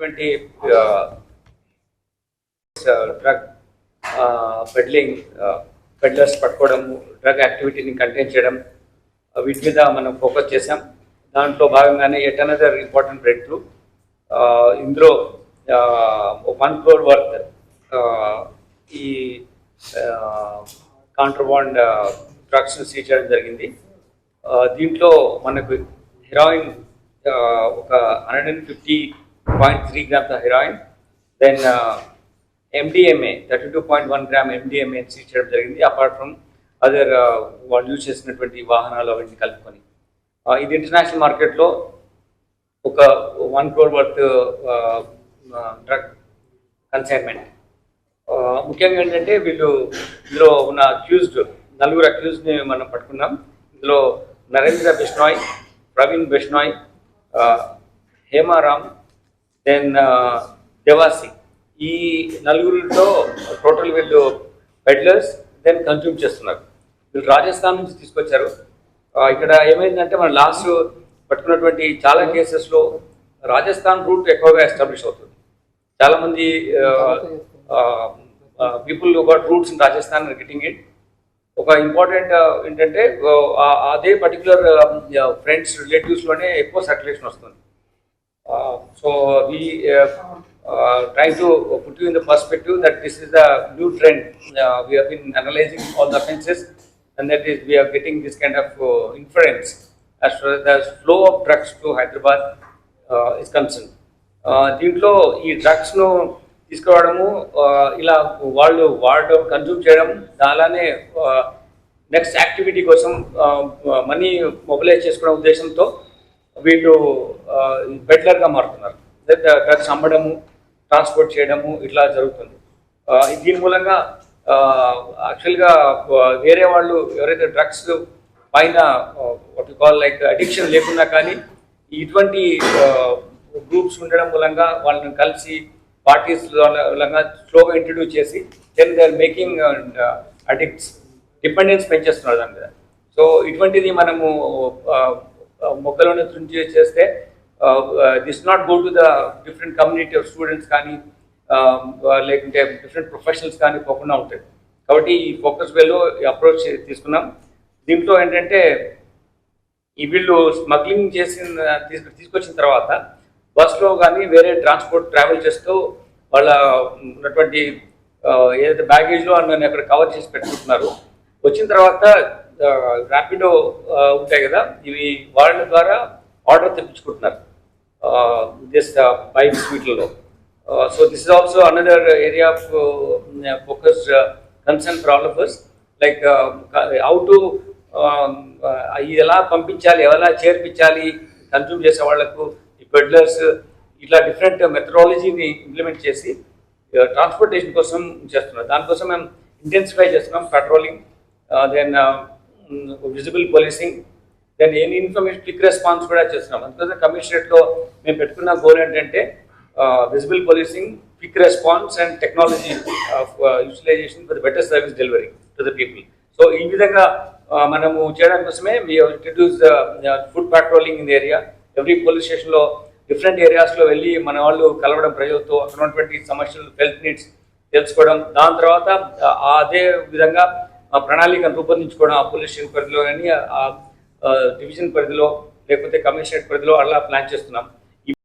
ఇటువంటి drug peddling peddlers పట్టుకోవడం drug యాక్టివిటీని కంటైన్ చేయడం వీటి మీద మనం ఫోకస్ చేసాం దాంట్లో భాగంగానే at another important breakthrough ఇందులో వన్ క్రోర్ వర్త్ ఈ కాంట్రబాండ్ డ్రగ్స్ సీజ్ చేయడం జరిగింది. దీంట్లో మనకు హెరాయిన్ ఒక hundred and fifty point three grams heroin then MDMA thirty two point one gram MDMA seize చేయడం జరిగింది. అపార్ట్ ఫ్రమ్ అదర్ వాళ్ళు యూజ్ చేసినటువంటి వాహనాలు అవన్నీ కలుపుకొని. Uh, ఇది ఇంటర్నేషనల్ మార్కెట్లో ఒక one crore worth drug consignment ముఖ్యంగా ఏంటంటే వీళ్ళు ఇందులో ఉన్న అక్యూజ్డ్ నలుగురు అక్యూజ్ని మనం పట్టుకున్నాం. ఇందులో Narendra Bishnoi Praveen Bishnoi uh, Hemaram then Devasi uh, ఈ నలుగురిలో టోటల్ వీళ్ళు పెడ్లర్స్ దెన్ కన్జ్యూమ్ చేస్తున్నారు. వీళ్ళు రాజస్థాన్ నుంచి తీసుకొచ్చారు. ఇక్కడ ఏమైందంటే మన లాస్ట్ పట్టుకున్నటువంటి చాలా కేసెస్లో రాజస్థాన్ రూట్ ఎక్కువగా ఎస్టాబ్లిష్ అవుతుంది. చాలామంది పీపుల్ ఒక roots in Rajasthan getting it ఒక ఇంపార్టెంట్ ఏంటంటే అదే పర్టికులర్ ఫ్రెండ్స్ రిలేటివ్స్లోనే ఎక్కువ సర్క్యులేషన్ వస్తుంది. So we try to put in the perspective that this is the new trend we analysing all the offences and that is we're getting this kind of inference the flow of drugs to Hyderabad is concern దీంట్లో ఈ డ్రగ్స్ను తీసుకురావడము ఇలా వాళ్ళు వాడడం consume చేయడం అలానే next activity కోసం money mobilise చేసుకునే ఉద్దేశంతో వీళ్ళు బెడ్లర్గా మారుతున్నారు. డ్రగ్స్ అమ్మడము ట్రాన్స్పోర్ట్ చేయడము ఇట్లా జరుగుతుంది. దీని మూలంగా యాక్చువల్గా వేరే వాళ్ళు ఎవరైతే డ్రగ్స్ పైన వాట్ కాల్ లైక్ అడిక్షన్ లేకున్నా కానీ ఇటువంటి గ్రూప్స్ ఉండడం మూలంగా వాళ్ళని కలిసి పార్టీస్ మూలంగా స్లోగా ఇంట్రడ్యూస్ చేసి then they are making addicts dependence పెంచేస్తున్నారు దాని మీద. సో ఇటువంటిది మనము మొక్కలోనే నుంచి చేస్తే this not go to the different community of students కానీ లేకుంటే డిఫరెంట్ ప్రొఫెషనల్స్ కానీ పోకుండా ఉంటాయి. కాబట్టి ఈ ఫోకస్ వేలో అప్రోచ్ తీసుకున్నాం. దీంట్లో ఏంటంటే ఈ వీళ్ళు స్మగ్లింగ్ చేసిన తీసుకు తీసుకొచ్చిన తర్వాత బస్లో కానీ వేరే ట్రాన్స్పోర్ట్ ట్రావెల్ చేస్తూ వాళ్ళ ఉన్నటువంటి ఏదైతే బ్యాగేజ్లో నన్ను అక్కడ కవర్ చేసి పెట్టుకుంటున్నారు వచ్చిన తర్వాత ర్యాపిడో ఉంటాయి కదా ఇవి వాళ్ళ ద్వారా ఆర్డర్ తెప్పించుకుంటున్నారు. Just by స్వీట్లలో. So this is also another area of focus concern for all of us like how to ఎలా పంపించాలి ఎలా చేర్పించాలి కన్జ్యూమ్ చేసే వాళ్ళకు ఈ పెడ్లర్స్ ఇట్లా డిఫరెంట్ మెథడాలజీని ఇంప్లిమెంట్ చేసి ట్రాన్స్పోర్టేషన్ కోసం చేస్తున్నారు. దానికోసం మేము ఇంటెన్సిఫై చేస్తున్నాం patrolling then visible policing then any information quick response కూడా చేస్తున్నాం. అందుకోసం కమిషనరేట్లో మేము పెట్టుకున్న గోల్ ఏంటంటే visible policing quick response and technology utilisation for better service delivery to the people so ఈ విధంగా మనము చేయడం కోసమే we introduce foot patrolling in area every police స్టేషన్లో డిఫరెంట్ ఏరియాస్లో వెళ్ళి మన వాళ్ళు కలవడం ప్రజలతో అక్కడ ఉన్నటువంటి సమస్యలు హెల్త్ నీడ్స్ తెలుసుకోవడం. దాని తర్వాత అదే విధంగా ఆ ప్రణాళికను రూపొందించుకోవడం ఆ పోలీస్ స్టేషన్ పరిధిలో కానీ ఆ డివిజన్ పరిధిలో లేకపోతే కమిషనరేట్ పరిధిలో అలా ప్లాన్ చేస్తున్నాం.